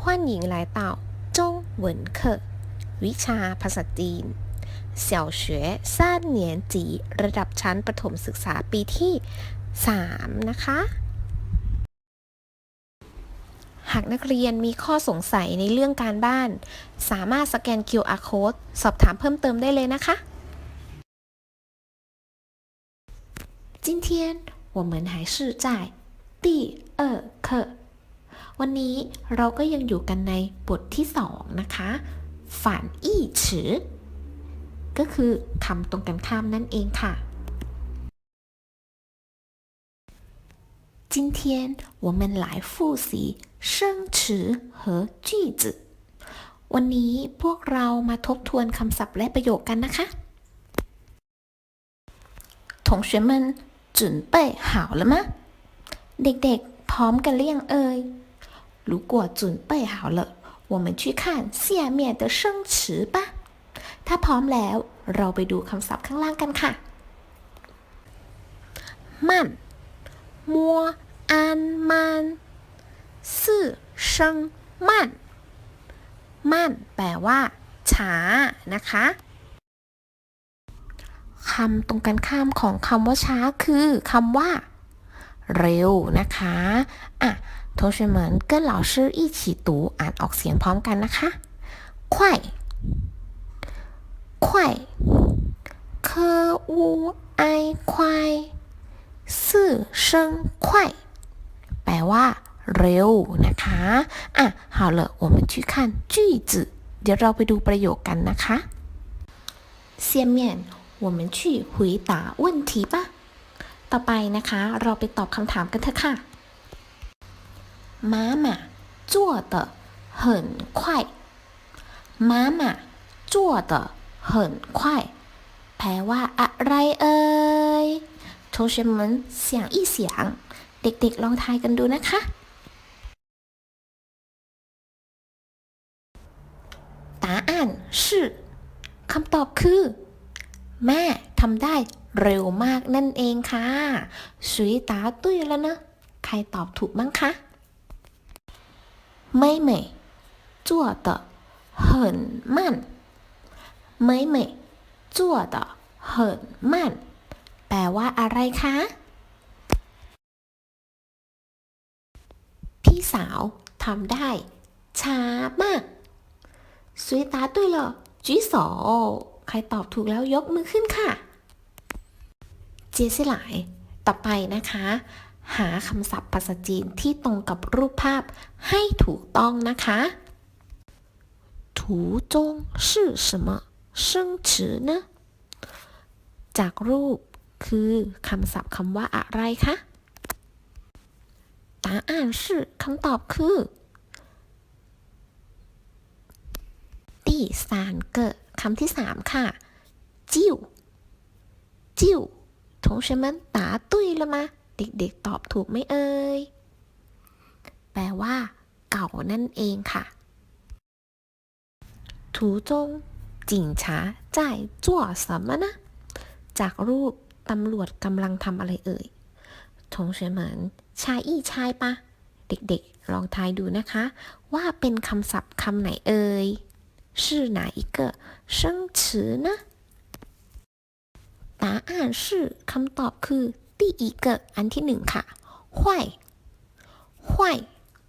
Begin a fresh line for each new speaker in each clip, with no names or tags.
欢迎来到中文课วิชาภาษาจีน小学三年级ระดับชั้นประถมศึกษาปีที่ 3 นะคะ หากนักเรียนมีข้อสงสัยในเรื่องการบ้าน สามารถสแกน QR code สอบถามเพิ่มเติมได้เลยนะคะ今天我们还是在第二课 วันนี้เราก็ยังอยู่กันในบทที่สองนะคะฝันอี้ฉือก็คือคำตรงกันข้ามนั่นเองค่ะ今天我们来复习生词和句子วันนี้พวกเรามาทบทวนคำศัพท์และประโยคกันนะคะ同学们准备好了吗เด็กๆ พร้อมกันหรือยังเอ่ย 如果准备好了我们去看下面的生词吧ถ้าพร้อมแล้ว เราไปดูคำศัพท์ข้างล่างกันค่ะ มั่น มัวอันมันซื่อเชิงมั่น มั่น แปลว่า ช้า นะคะคำตรงกันข้ามของคำว่าช้าคือคำว่า เร็วนะคะอ่ะ 同学们跟老师一起读อ่านออกเสียงพร้อมกันนะคะ快快科乌ไอควายซื่อเชิง快แปลว่า เร็วนะคะอ่ะ好了我们去看句子เดี๋ยวเราไปดูประโยคกันนะคะ下面我们去回答问题吧ต่อไปนะคะ เราไปตอบคำถามกันเถอะค่ะ 妈妈做的很快妈妈做的很快แปลว่าอะไรเอ่ย同学们想一想เด็กๆ ลองทายกันดูนะคะ答案是คำตอบคือ แม่ทำได้เร็วมากนั่นเองค่ะสุยตาตุ้ยแล้วนะ ใครตอบถูกมั้งคะ 妹妹做的很慢妹妹做的很慢แปลว่าอะไรคะ พี่สาวทำได้ ช้ามากสุยตาตุ้ยเหรอจีโสใครตอบถูกแล้วยกมือขึ้นค่ะ เจสิหลาย ต่อไปนะคะ หาคำศัพท์ภาษาจีนที่ตรงกับรูปภาพให้ถูกต้องนะคะ图中是什么生词呢จากรูปคือคำศัพท์คำว่าอะไรคะ答案是คำตอบคือ第三个คำที่สามค่ะ จิ้ว จิ้ว同学们答对了吗 เด็กๆ ตอบถูกไหมเอ่ย แปลว่า เก่านั่นเองค่ะ途中警察在做什么呢จากรูปตำรวจกำลังทำอะไรเอ่ย同学们ชายอี้ชายปะ เด็กๆ ลองทายดูนะคะ ว่าเป็นคำศัพท์คำไหนเอ่ย是哪一个生词呢答案是คำตอบคือ 第一个อันที่หนึ่งค่ะ坏坏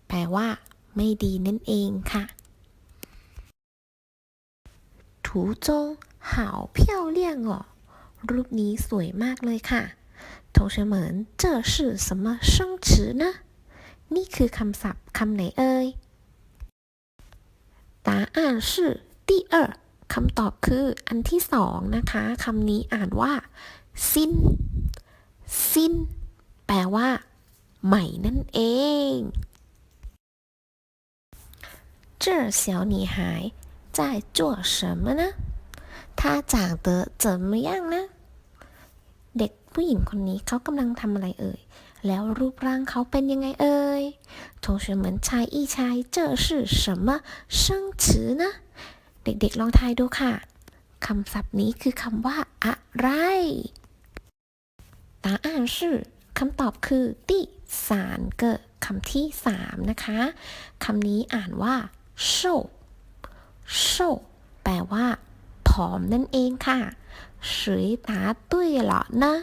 แปลว่า ไม่ดีนั่นเองค่ะ途中好漂亮哦รูปนี้สวยมากเลยค่ะ同学们这是什么生词呢นี่คือคำศัพท์คำไหนเอ่ย答案是第二คำตอบคืออันที่สองนะคะคำนี้อ่านว่าซิน ซินแปลว่า ใหม่นั่นเอง这小女孩在做什么呢她长得怎么样呢เด็กผู้หญิงคนนี้เขากำลังทำอะไรเอ่ย แล้วรูปร่างเขาเป็นยังไงเอ่ย同学们猜一猜这是什么生词呢เด็กๆ ลองทายดูค่ะ คำศัพท์นี้คือคำว่า อะไร ตาอ่านชื่อคำตอบคือที่สามเกคำที่สามนะคะคำนี้อ่านว่าโชโชแปลว่า ผอมนั่นเองค่ะสวยตาตุ้ยเหรอนะ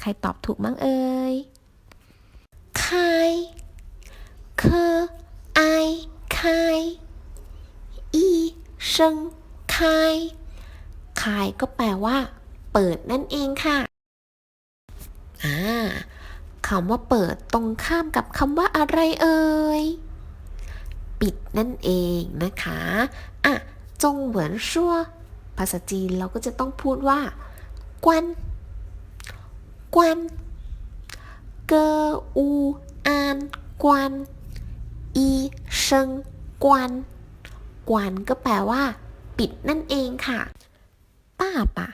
ใครตอบถูกมั้งเอ่ยคายคอไอคายอีเชิงคายคายก็แปลว่า เปิดนั่นเองค่ะ อ่าคำว่าเปิดตรงข้ามกับคำว่าอะไรเอ่ย ปิดนั่นเองนะคะอะจงเหวินชั่ว ภาษาจีนเราก็จะต้องพูดว่า กวน กวน เกออูอานกวน อีเชิงกวน กวนก็แปลว่า ปิดนั่นเองค่ะ ป้าปะ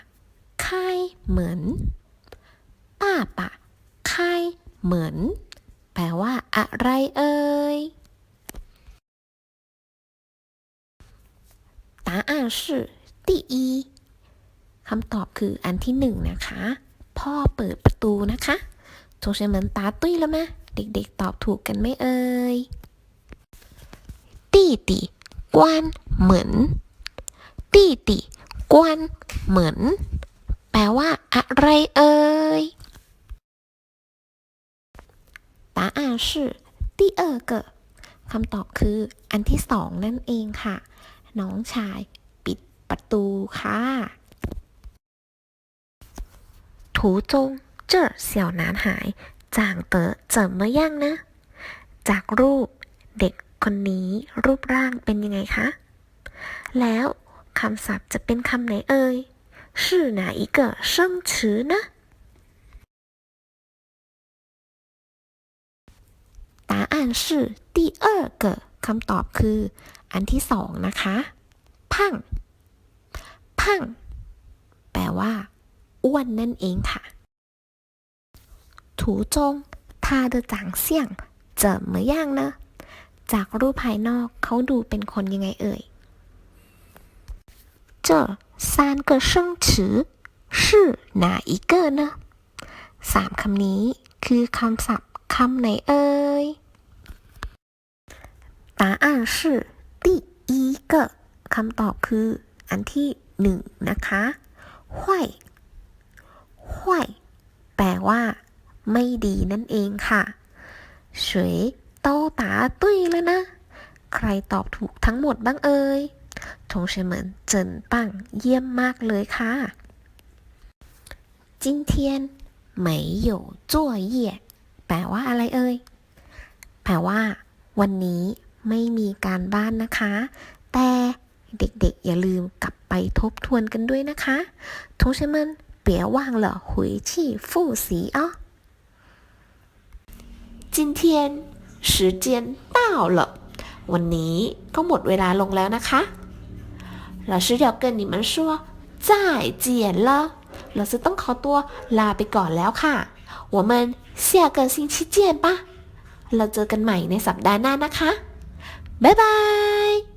ค่ายเหมือน ป้าปะค่ายเหมือน แปลว่าอะไรเอ่ย答案是第一คำตอบคืออันที่หนึ่งนะคะ พ่อเปิดประตูนะคะ同学们答对了吗เด็กๆ ตอบถูกกันไหมเอ่ย弟弟关门弟弟关门แปลว่าอะไรเอ่ย 案是第二个คำตอบคืออันที่สองนั่นเองค่ะ น้องชายปิดประตูค่ะ途中这小男孩长得怎么样呢จากรูปเด็กคนนี้รูปร่างเป็นยังไงคะ แล้วคำศัพท์จะเป็นคำไหนเอ่ย是哪一个生词呢 答案是第二个คำตอบคือ อันที่สองนะคะ พัง พัง แปลว่า อ้วนนั่นเองค่ะ途中他的长相怎么样呢จากรูปภายนอกเขาดูเป็นคนยังไงเอ่ย这三个生词是哪一个呢สามคำนี้คือคำศัพท์ คำไหนเอ่ย答案是第一个คำตอบคือ อันที่หนึ่งนะคะห้วยห้วยแปลว่า ไม่ดีนั่นเองค่ะ水都答对了呢ใครตอบถูกทั้งหมดบ้างเอ่ย同学们เจินปังเยี่ยมมากเลยค่ะ今天没有作业 แปลว่าอะไรเอ่ย แปลว่า วันนี้ไม่มีการบ้านนะคะ แต่เด็กๆ อย่าลืมกลับไปทบทวนกันด้วยนะคะ同学们别忘了回去复习哦今天时间到了วันนี้ก็หมดเวลาลงแล้วนะคะ老师要跟你们说再见了老师ต้องขอตัวลาไปก่อนแล้วค่ะ 我们下个星期见吧เราเจอกันใหม่ในสัปดาห์หน้านะคะ บ๊ายบาย